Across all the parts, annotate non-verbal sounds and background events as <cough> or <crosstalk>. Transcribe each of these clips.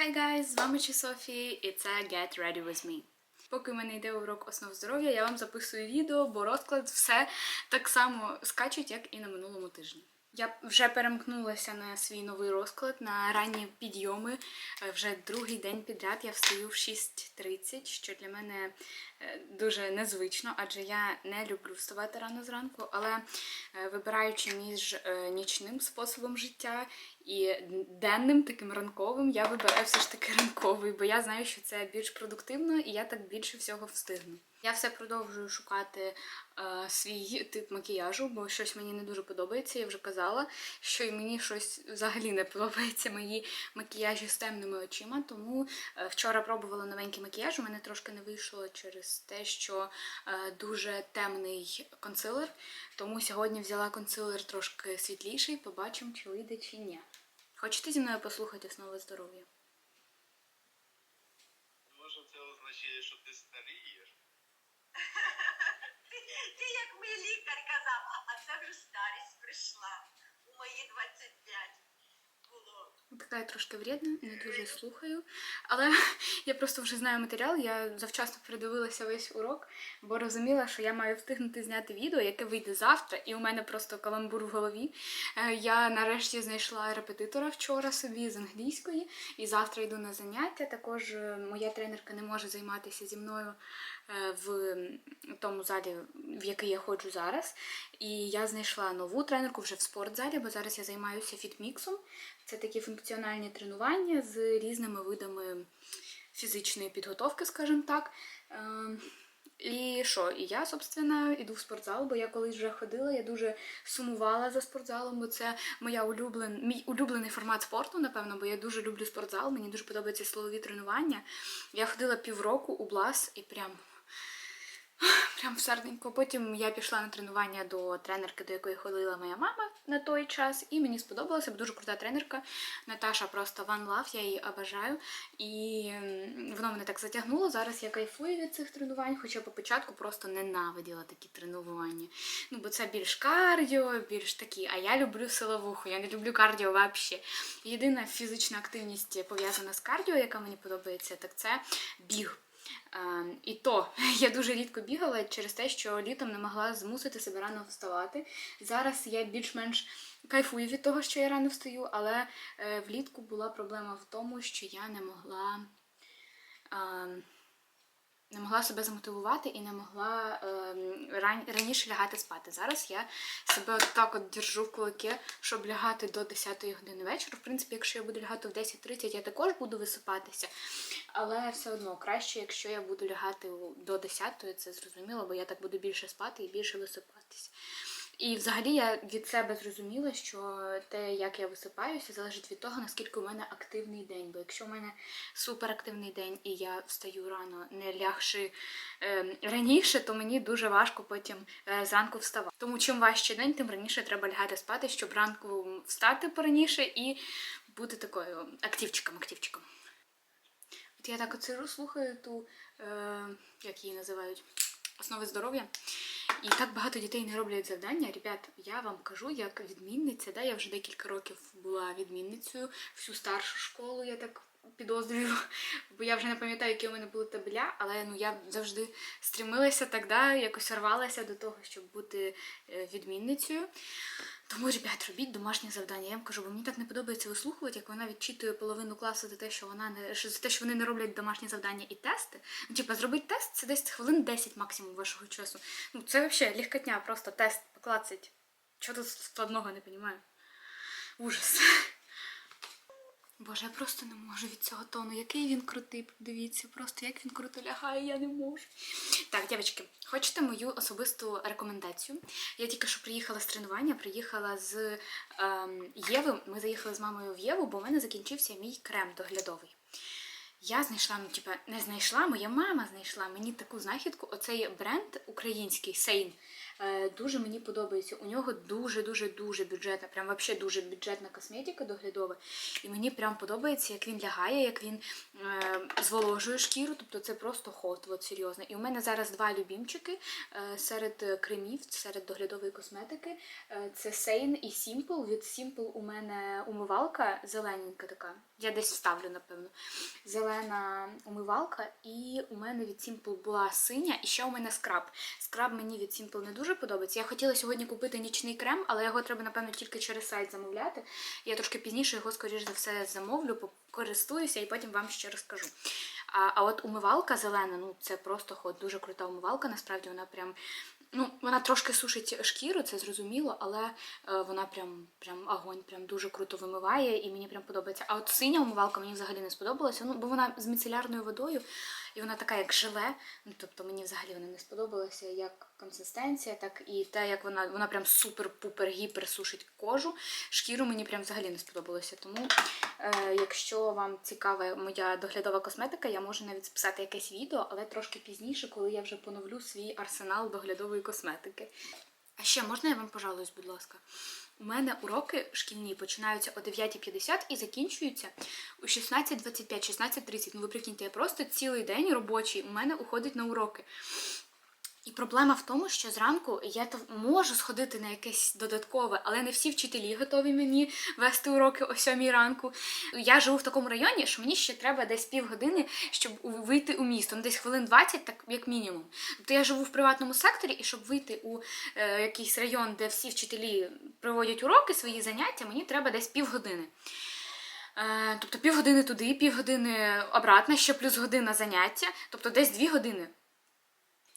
Hi guys, з вами Чи Софі і це Get Ready With Me. Поки в мене йде урок основ здоров'я, я вам записую відео, бо розклад все так само скачуть, як і на минулому тижні. Я вже перемкнулася на свій новий розклад на ранні підйоми. Е, Вже другий день підряд я встаю в 6.30, що для мене е, дуже незвично, адже я не люблю вставати рано зранку, але е, вибираючи між нічним способом життя і денним таким ранковим, я вибираю все ж таки ранковий, бо я знаю, що це більш продуктивно і я так більше всього встигну. Я все продовжую шукати е, свій тип макіяжу, бо щось мені не дуже подобається. Я вже казала, що і мені щось взагалі не подобається мої макіяжі з темними очима. Тому е, вчора пробувала новенький макіяж. У мене трошки не вийшло через те, що е, дуже темний консилер. Тому сьогодні взяла консилер трошки світліший. Побачимо, чи вийде, чи ні. Хочете зі мною послухати основи здоров'я? Може, це означає, що ти старієш? Ти, ти як мій лікар казав, а старість прийшла. У мої 25 було. Така я трошки вредна, не дуже слухаю. Але <laughs> я просто вже знаю матеріал, я завчасно передивилася весь урок, бо розуміла, що я маю встигнути зняти відео, яке вийде завтра, і у мене просто каламбур в голові. Е, Я нарешті знайшла репетитора вчора собі з англійської, і завтра йду на заняття. Також е, моя тренерка не може займатися зі мною е, в тому залі, в який я ходжу зараз. І я знайшла нову тренерку вже в спортзалі, бо зараз я займаюся фітміксом. Це такі функціональні тренування з різними видами фізичної підготовки, скажімо так. Ем, І що? І я, собственно, іду в спортзал, бо я колись вже ходила, я дуже сумувала за спортзалом, бо це моя улюблен, мій улюблений формат спорту, напевно, бо я дуже люблю спортзал, мені дуже подобаються силові тренування. Я ходила півроку у Блас і прям <sighs> Прям серденько. Потім я пішла на тренування до тренерки, до якої ходила моя мама на той час, і мені сподобалося, бо дуже крута тренерка. Наташа просто one love, я її обожаю. І воно мене так затягнуло. Зараз я кайфую від цих тренувань, хоча по початку просто ненавиділа такі тренування. Ну, бо це більш кардіо, більш такі. А я люблю силовуху, я не люблю кардіо взагалі. Єдина фізична активність пов'язана з кардіо, яка мені подобається, так це біг. Е, І то <laughs> я дуже рідко бігала через те, що літом не могла змусити себе рано вставати. Зараз я більш-менш кайфую від того, що я рано встаю, але е, влітку була проблема в тому, що я не могла. Не могла себе замотивувати і не могла е, ран- раніше лягати спати. Зараз я себе от так от держу в кулаки, щоб лягати до 10 години вечора. В принципі, якщо я буду лягати в 10.30, я також буду висипатися. Але все одно краще, якщо я буду лягати до 10, це зрозуміло, бо я так буду більше спати і більше висипатися. І взагалі я від себе зрозуміла, що те, як я висипаюся, залежить від того, наскільки у мене активний день. Бо якщо у мене суперактивний день і я встаю рано, не лягши е, раніше, то мені дуже важко потім е, зранку вставати. Тому чим важче день, тим раніше треба лягати спати, щоб ранку встати пораніше і бути такою активчиком, активчиком. От я так сижу, слухаю ту, е, як її називають, основи здоров'я. І так багато дітей не роблять завдання. Ребят, я вам кажу, як відмінниця, да, я вже декілька років була відмінницею, всю старшу школу я так підозрюю, бо я вже не пам'ятаю, які у мене були табеля, але ну я завжди стремилася тоді, якось рвалася до того, щоб бути е, відмінницею. Тому, ребят, робіть домашнє завдання. Я вам кажу, бо мені так не подобається вислухувати, як вона відчитує половину класу за те, що вона не за те, що вони не роблять домашні завдання і тести. Ну, типа, зробити тест це десь хвилин 10 максимум вашого часу. Ну, це взагалі легкотня, просто тест поклацать. Чого тут складного не розумію? Ужас. Боже, я просто не можу від цього тону. Який він крутий, подивіться, просто як він круто лягає, я не можу. Так, дівчатки, хочете мою особисту рекомендацію? Я тільки що приїхала з тренування, приїхала з ем, Єви. Ми заїхали з мамою в Єву, бо в мене закінчився мій крем доглядовий. Я знайшла, ну, типа, не знайшла, моя мама знайшла мені таку знахідку. Оцей бренд український Сейн. Е, Дуже мені подобається. У нього дуже-дуже дуже бюджетна, прям вообще дуже бюджетна косметика доглядова. І мені прям подобається, як він лягає, як він е, зволожує шкіру. Тобто це просто ход, от серйозно. І у мене зараз два любімчики е, серед кремів, серед доглядової косметики. Це Сейн і Simple. Від Simple у мене умивалка зелененька така. Я десь вставлю, напевно. Зелена умивалка, і у мене від Simple була синя, і ще у мене скраб. Скраб мені від Simple не дуже подобається. Я хотіла сьогодні купити нічний крем, але його треба, напевно, тільки через сайт замовляти. Я трошки пізніше його, скоріш за все, замовлю, покористуюся і потім вам ще розкажу. А, а от умивалка зелена, ну це просто ход, дуже крута умивалка. Насправді вона прям. Ну, вона трошки сушить шкіру, це зрозуміло, але е, вона прям, прям огонь, прям дуже круто вимиває і мені прям подобається. А от синя умивалка мені взагалі не сподобалася, ну, бо вона з міцелярною водою, і вона така, як желе. Ну, тобто мені взагалі вона не сподобалася як консистенція, так і те, як вона, вона прям супер-пупер гіпер сушить кожу. Шкіру мені прям взагалі не сподобалося. Тому, е, якщо вам цікава моя доглядова косметика, я можу навіть записати якесь відео, але трошки пізніше, коли я вже поновлю свій арсенал доглядової косметики. А ще можна я вам пожалуюсь, будь ласка? У мене уроки шкільні починаються о 9.50 і закінчуються у 16.25, 16.30. Ну ви прикиньте, я просто цілий день робочий у мене уходить на уроки. І проблема в тому, що зранку я то можу сходити на якесь додаткове, але не всі вчителі готові мені вести уроки о 7 ранку. Я живу в такому районі, що мені ще треба десь півгодини, щоб вийти у місто. Ну, десь хвилин 20, так як мінімум. Тобто я живу в приватному секторі, і щоб вийти у е, якийсь район, де всі вчителі проводять уроки, свої заняття, мені треба десь півгодини. Е, тобто півгодини туди, півгодини обратно, ще плюс година заняття, тобто десь дві години.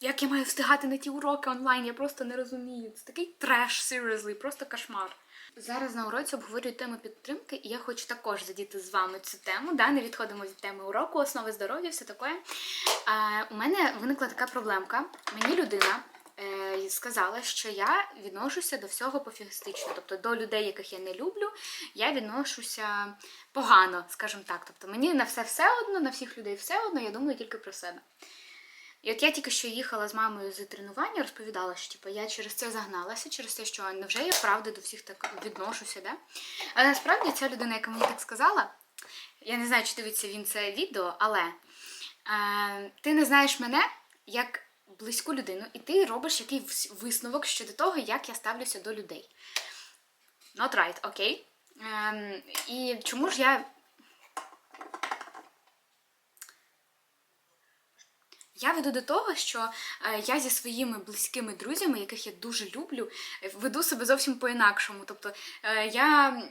Як я маю встигати на ті уроки онлайн, я просто не розумію. Це такий треш, seriously, просто кошмар. Зараз на уроці обговорюю тему підтримки, і я хочу також задіти з вами цю тему. Да? Не відходимо від теми уроку, основи здоров'я, все таке. У мене виникла така проблемка. Мені людина е, сказала, що я відношуся до всього пофігістично. Тобто до людей, яких я не люблю, я відношуся погано, скажімо так. Тобто мені на все все одно, на всіх людей все одно, я думаю тільки про себе. І от я тільки що їхала з мамою з тренування, розповідала, що типу, я через це загналася, через те, що невже я правда до всіх так відношуся, да? Але насправді ця людина, яка мені так сказала, я не знаю, чи дивиться він це відео, але е, ти не знаєш мене як близьку людину, і ти робиш якийсь висновок щодо того, як я ставлюся до людей. Not right, окей? Ем, і чому ж я Я веду до того, що е, я зі своїми близькими друзями, яких я дуже люблю, е, веду себе зовсім по-інакшому. Тобто е, я.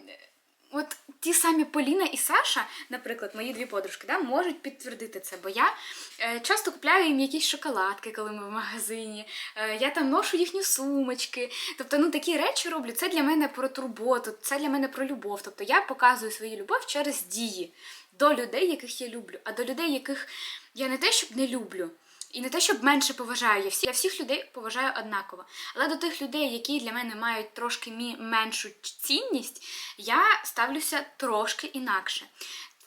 От ті самі Поліна і Саша, наприклад, мої дві подружки, да, можуть підтвердити це, бо я е, часто купляю їм якісь шоколадки, коли ми в магазині. Е, я там ношу їхні сумочки. Тобто, ну такі речі роблю. Це для мене про турботу, це для мене про любов. Тобто я показую свою любов через дії до людей, яких я люблю, а до людей, яких я не те, щоб не люблю. І не те, щоб менше поважаю, я, всі, я всіх людей поважаю однаково. Але до тих людей, які для мене мають трошки мі- меншу цінність, я ставлюся трошки інакше.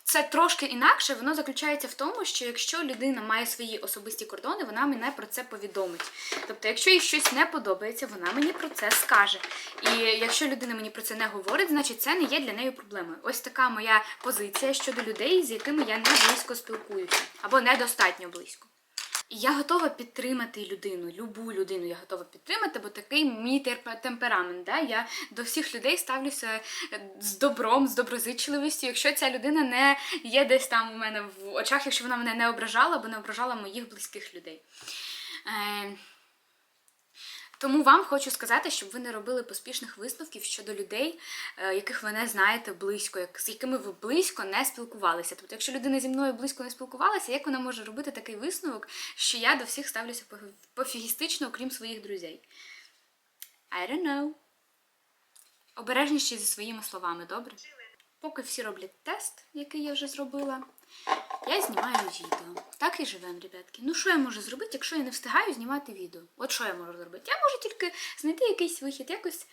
Це трошки інакше, воно заключається в тому, що якщо людина має свої особисті кордони, вона мене про це повідомить. Тобто, якщо їй щось не подобається, вона мені про це скаже. І якщо людина мені про це не говорить, значить це не є для неї проблемою. Ось така моя позиція щодо людей, з якими я не близько спілкуюся, або недостатньо близько. Я готова підтримати людину, любу людину я готова підтримати, бо такий мій темперамент. Да? Я до всіх людей ставлюся е, з добром, з доброзичливістю. Якщо ця людина не є десь там у мене в очах, якщо вона мене не ображала або не ображала моїх близьких людей. Е, тому вам хочу сказати, щоб ви не робили поспішних висновків щодо людей, е, яких ви не знаєте близько, з якими ви близько не спілкувалися. Тобто, якщо людина зі мною близько не спілкувалася, як вона може робити такий висновок, що я до всіх ставлюся пофігістично, окрім своїх друзей? I don't know. Обережніше зі своїми словами, добре? Поки всі роблять тест, який я вже зробила, я знімаю відео. Так і живемо, ребятки. Ну що я можу зробити, якщо я не встигаю знімати відео? От що я можу зробити? Я можу тільки знайти якийсь вихід, якось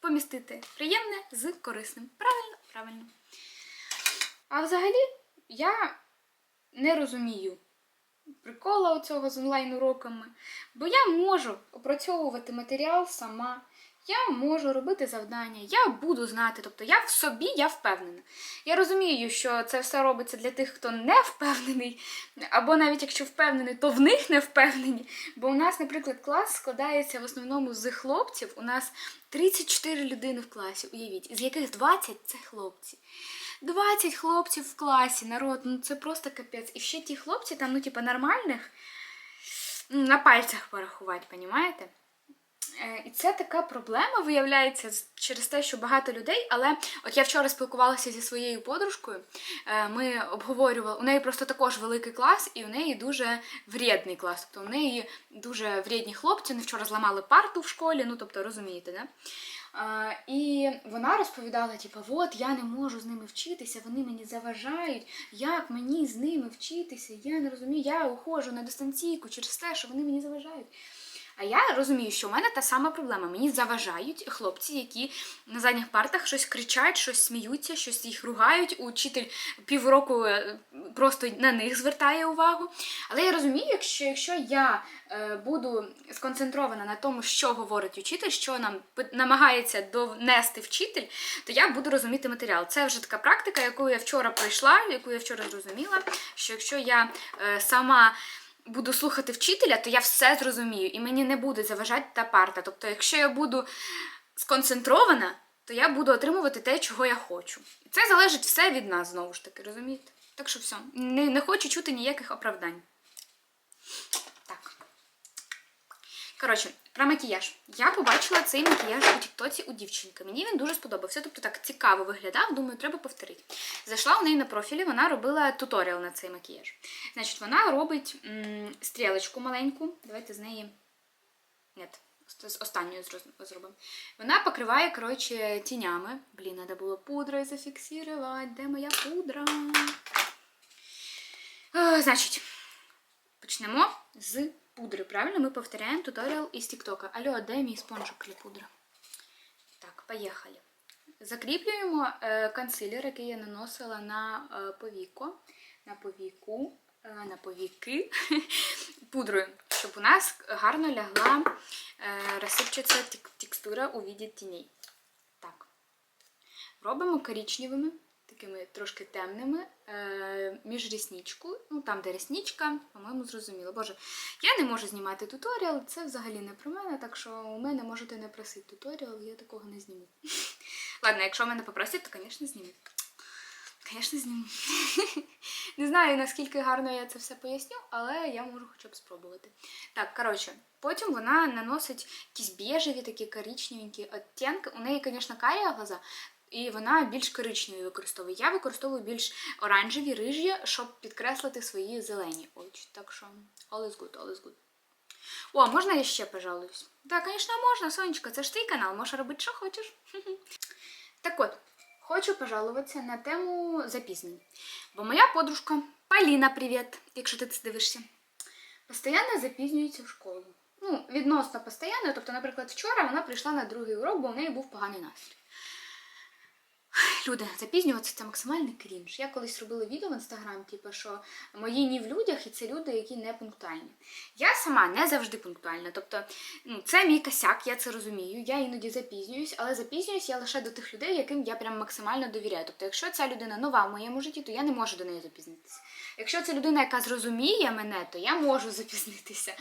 помістити приємне з корисним. Правильно, правильно. А взагалі, я не розумію, прикола цього з онлайн-уроками, бо я можу опрацьовувати матеріал сама. Я можу робити завдання, я буду знати, тобто я в собі я впевнена. Я розумію, що це все робиться для тих, хто не впевнений, або навіть якщо впевнений, то в них не впевнені. Бо у нас, наприклад, клас складається в основному з хлопців. У нас 34 людини в класі, уявіть, з яких 20 це хлопці. 20 хлопців в класі, народ, ну це просто капець. І ще ті хлопці там, ну, типа, нормальних, ну, на пальцях порахувати, понімаєте? Е, І це така проблема виявляється через те, що багато людей. Але от я вчора спілкувалася зі своєю подружкою. е, Ми обговорювали, у неї просто також великий клас, і у неї дуже вредний клас. Тобто у неї дуже вредні хлопці. Вони вчора зламали парту в школі, ну тобто розумієте, да? Е, І вона розповідала, типу, от я не можу з ними вчитися, вони мені заважають. Як мені з ними вчитися? Я не розумію, я уходжу на дистанційку через те, що вони мені заважають. А я розумію, що у мене та сама проблема. Мені заважають хлопці, які на задніх партах щось кричать, щось сміються, щось їх ругають. Учитель півроку е, просто на них звертає увагу. Але я розумію, якщо, якщо я е, буду сконцентрована на тому, що говорить учитель, що нам намагається донести вчитель, то я буду розуміти матеріал. Це вже така практика, яку я вчора пройшла, яку я вчора зрозуміла, що якщо я е, сама буду слухати вчителя, то я все зрозумію, і мені не буде заважати та парта. Тобто, якщо я буду сконцентрована, то я буду отримувати те, чого я хочу. І це залежить все від нас, знову ж таки, розумієте? Так що все, не, не хочу чути ніяких оправдань. Коротше, про макіяж. Я побачила цей макіяж у Тіктоці у дівчинки. Мені він дуже сподобався. Тобто так цікаво виглядав, думаю, треба повторити. Зайшла у неї на профілі, вона робила туторіал на цей макіяж. Значить, вона робить м, стрілочку маленьку. Давайте з неї. Ні, з- останньою зробимо. Вона покриває, коротше, тінями. Блін, треба було пудрою зафіксувати. Де моя пудра? Е, значить, почнемо з пудри. Правильно, ми повторяємо туторіал із Тіктока. Алло, де мій спонжик для пудри? Так, поїхали. Закріплюємо е, консилер, який я наносила на е, повіко, на повіку, е, на повіки <laughs> пудрою, щоб у нас гарно лягла розсипчата текстура у віді тіней. Так. Робимо коричневими, такими трошки темними, е, між рісничку, ну там, де рісничка, по-моєму, зрозуміло. Боже, я не можу знімати туторіал, це взагалі не про мене, так що у мене можете не просити туторіал, я такого не зніму. <laughs> Ладно, якщо мене попросять, то, звісно, зніму. Звісно, зніму. <laughs> Не знаю, наскільки гарно я це все поясню, але я можу хоча б спробувати. Так, коротше, потім вона наносить якісь біжеві, такі коричневенькі оттінки. У неї, звісно, карія глаза, і вона більш коричневі використовує. Я використовую більш оранжеві, рижі, щоб підкреслити свої зелені очі. Так що, all is good, all is good. О, можна я ще пожалуюсь? Так, звісно, можна, Сонечка, це ж твій канал, можеш робити, що хочеш. <laughs> Так от, хочу пожалуватися на тему запізнень. Бо моя подружка Поліна, привіт, якщо ти це дивишся, постійно запізнюється в школу. Ну, відносно постійно, тобто, наприклад, вчора вона прийшла на другий урок, бо в неї був поганий настрій. Люди, запізнюватися це максимальний крінж. Я колись робила відео в інстаграм, типу, що мої ні в людях, і це люди, які не пунктуальні. Я сама не завжди пунктуальна. Тобто, ну, це мій косяк, я це розумію. Я іноді запізнююсь, але запізнююсь я лише до тих людей, яким я прям максимально довіряю. Тобто, якщо ця людина нова в моєму житті, то я не можу до неї запізнитися. Якщо це людина, яка зрозуміє мене, то я можу запізнитися.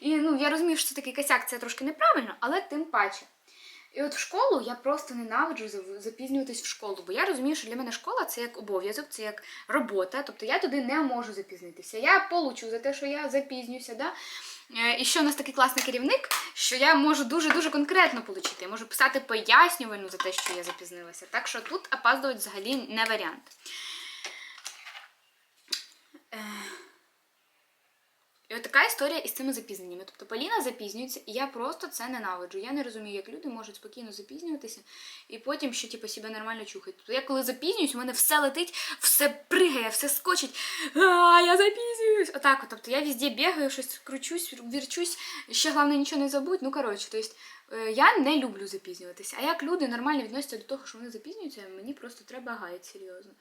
І ну я розумію, що це такий косяк, це трошки неправильно, але тим паче. І от в школу я просто ненавиджу запізнюватись в школу, бо я розумію, що для мене школа це як обов'язок, це як робота. Тобто я туди не можу запізнитися. Я получу за те, що я запізнюся. Да? Е, І що у нас такий класний керівник, що я можу дуже-дуже конкретно отримати. Я можу писати пояснювальну за те, що я запізнилася. Так що тут опаздувати взагалі не варіант. І от така історія із цими запізненнями. Тобто Поліна запізнюється, і я просто це ненавиджу. Я не розумію, як люди можуть спокійно запізнюватися і потім ще типу, себе нормально чухають. Тобто я коли запізнююсь, у мене все летить, все пригає, все скочить. А, я запізнююсь. Отак, от. тобто я везде бігаю, щось кручусь, вірчусь, ще головне нічого не забудь. Ну коротше, тобто я не люблю запізнюватися. А як люди нормально відносяться до того, що вони запізнюються, мені просто треба гаяти серйозно.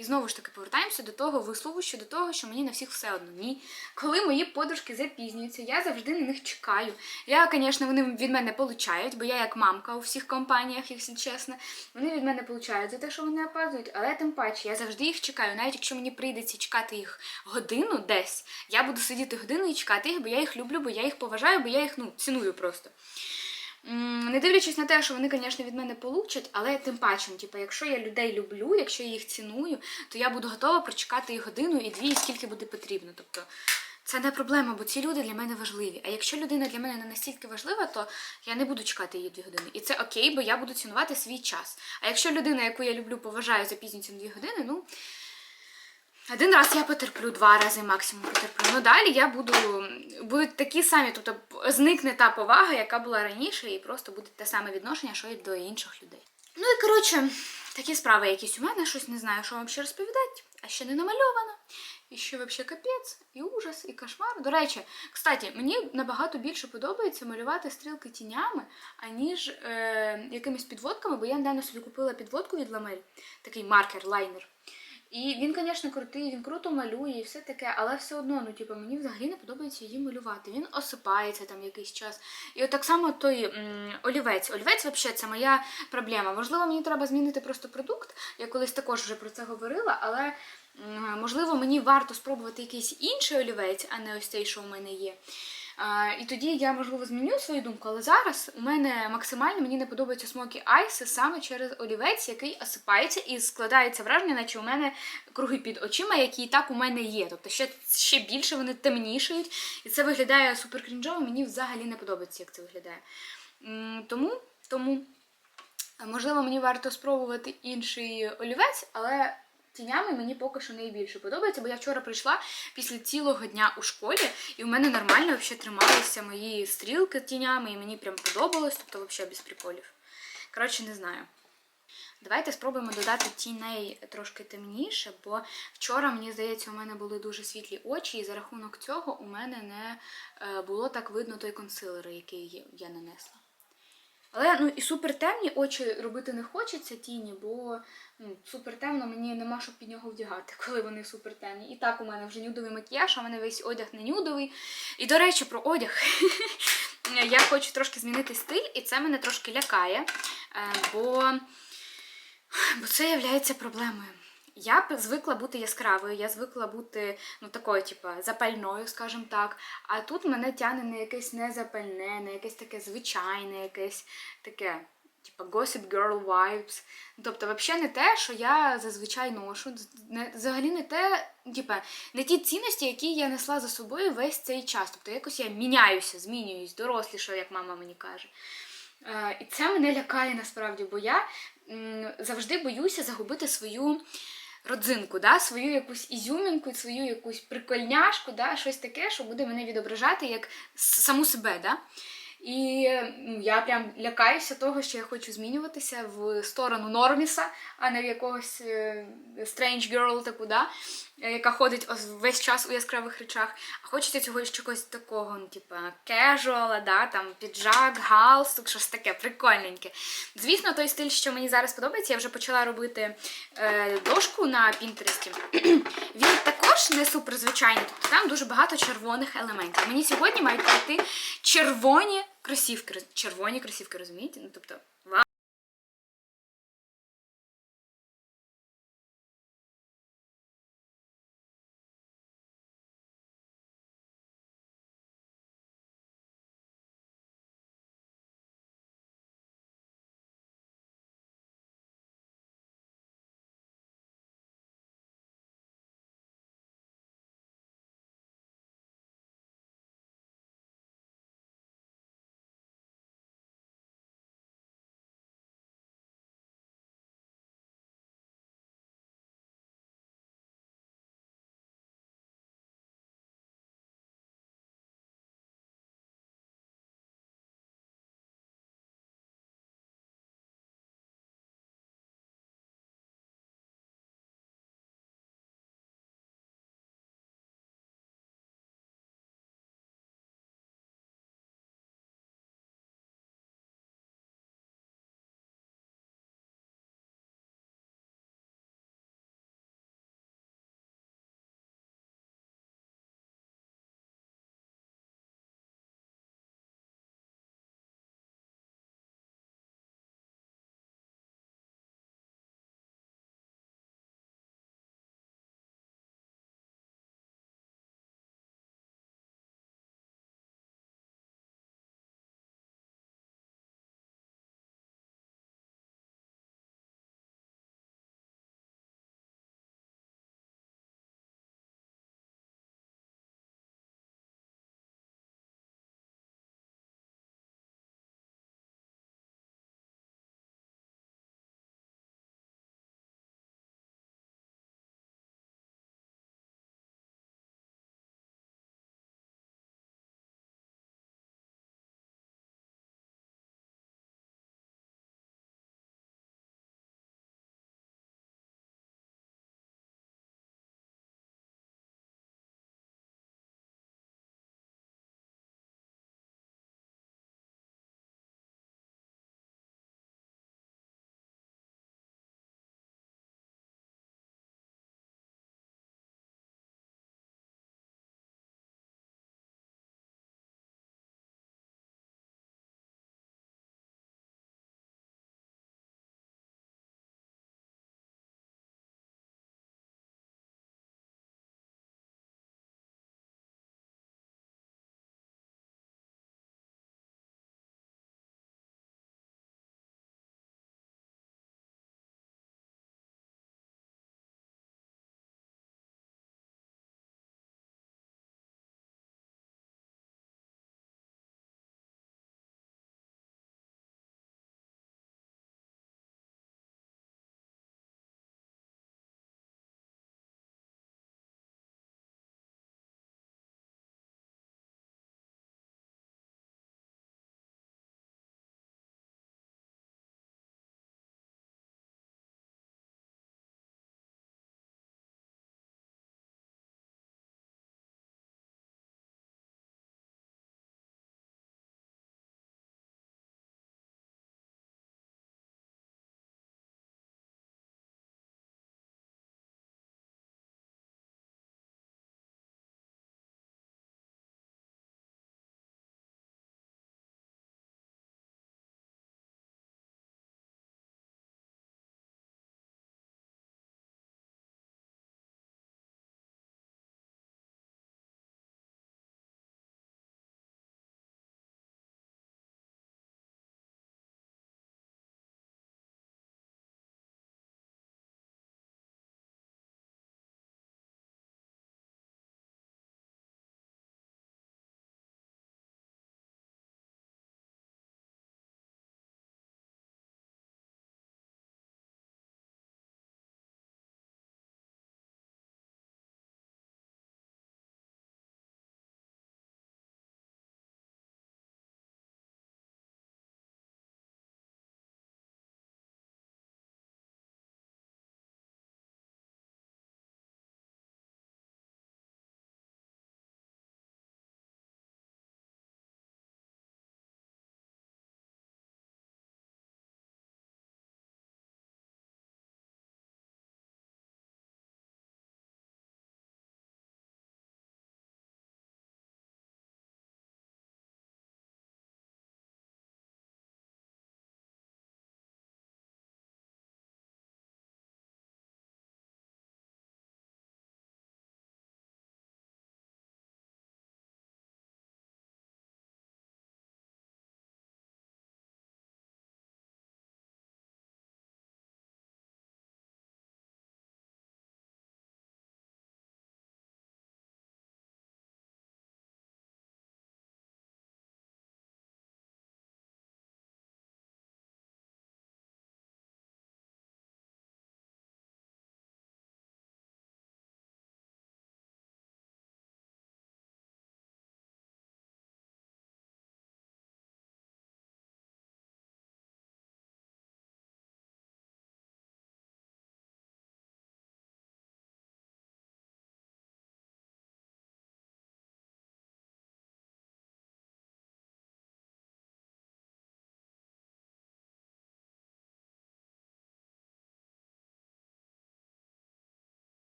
І знову ж таки повертаємося до того вислову щодо того, що мені на всіх все одно. Ні. Коли мої подружки запізнюються, я завжди на них чекаю. Я, звісно, вони від мене получають, бо я як мамка у всіх компаніях, якщо чесно. Вони від мене получають за те, що вони опаздують, але тим паче я завжди їх чекаю. Навіть якщо мені прийдеться чекати їх годину десь, я буду сидіти годину і чекати їх, бо я їх люблю, бо я їх поважаю, бо я їх ну, ціную просто. Не дивлячись на те, що вони, звісно, від мене получать, але тим паче, типу, якщо я людей люблю, якщо я їх ціную, то я буду готова прочекати їх годину і дві, і скільки буде потрібно. Тобто це не проблема, бо ці люди для мене важливі. А якщо людина для мене не настільки важлива, то я не буду чекати її дві години. І це окей, бо я буду цінувати свій час. А якщо людина, яку я люблю, поважаю, запізнюється на дві години, ну. Один раз я потерплю, два рази максимум потерплю. Ну далі я буду будуть такі самі, тобто зникне та повага, яка була раніше, і просто буде те саме відношення, що й до інших людей. Ну і коротше, такі справи якісь у мене, щось не знаю, що вам ще розповідати, а ще не намальовано. І ще взагалі капець, і ужас, і кошмар. До речі, кстати, мені набагато більше подобається малювати стрілки тінями, аніж е, якимись підводками, бо я недавно собі купила підводку від Ламель, такий маркер, лайнер. І він, звісно, крутий, він круто малює і все таке, але все одно, ну, типу, мені взагалі не подобається її малювати. Він осипається там якийсь час. І от так само той м, олівець. Олівець, взагалі, це моя проблема. Можливо, мені треба змінити просто продукт. Я колись також вже про це говорила, але можливо, мені варто спробувати якийсь інший олівець, а не ось цей, що в мене є. І тоді я, можливо, зміню свою думку, але зараз у мене максимально мені не подобається смокі айси саме через олівець, який осипається і складається враження, наче у мене круги під очима, які і так у мене є. Тобто ще, ще більше вони темнішають, і це виглядає супер крінжово. Мені взагалі не подобається, як це виглядає. Тому, тому, можливо, мені варто спробувати інший олівець, але. Тінями мені поки що найбільше подобається, бо я вчора прийшла після цілого дня у школі, і в мене нормально взагалі трималися мої стрілки тінями, і мені прям подобалось, тобто взагалі без приколів. Коротше, не знаю. Давайте спробуємо додати тіней трошки темніше, бо вчора, мені здається, у мене були дуже світлі очі, і за рахунок цього у мене не е, було так видно той консилер, який я нанесла. Але ну і супертемні очі робити не хочеться тіні, бо ну, супертемно мені нема що під нього вдягати, <laughs> коли вони супер темні. І так у мене вже нюдовий макіяж, а у мене весь одяг не нюдовий. І до речі, про одяг. <laughs> Я хочу трошки змінити стиль, і це мене трошки лякає, е, бо, бо це є проблемою. Я звикла бути яскравою, я звикла бути ну такою, типу, запальною, скажімо так. А тут мене тягне на якесь незапальне, на якесь таке звичайне, якесь таке, типу, gossip girl vibes. Тобто, взагалі не те, що я зазвичай ношу, не, взагалі не те, типу, не ті цінності, які я несла за собою весь цей час. Тобто якось я міняюся, змінююсь, дорослішаю, як мама мені каже. Е, і це мене лякає насправді, бо я завжди боюся загубити свою родзинку, да, свою якусь ізюмінку, свою якусь прикольняшку, да, щось таке, що буде мене відображати як саму себе. Да? І я прям лякаюся того, що я хочу змінюватися в сторону Норміса, а не в якогось е, strange girl, таку, да? е, яка ходить весь час у яскравих речах. А хочеться цього чогось такого, ну, типа кежуала, да? там піджак, галстук, щось таке прикольненьке. Звісно, той стиль, що мені зараз подобається, я вже почала робити е, дошку на Пінтересті. <clears throat> Він також не суперзвичайний, тобто там дуже багато червоних елементів. Мені сьогодні мають прийти червоні кросівки. Червоні кросівки, розумієте? Ну, тобто, вау.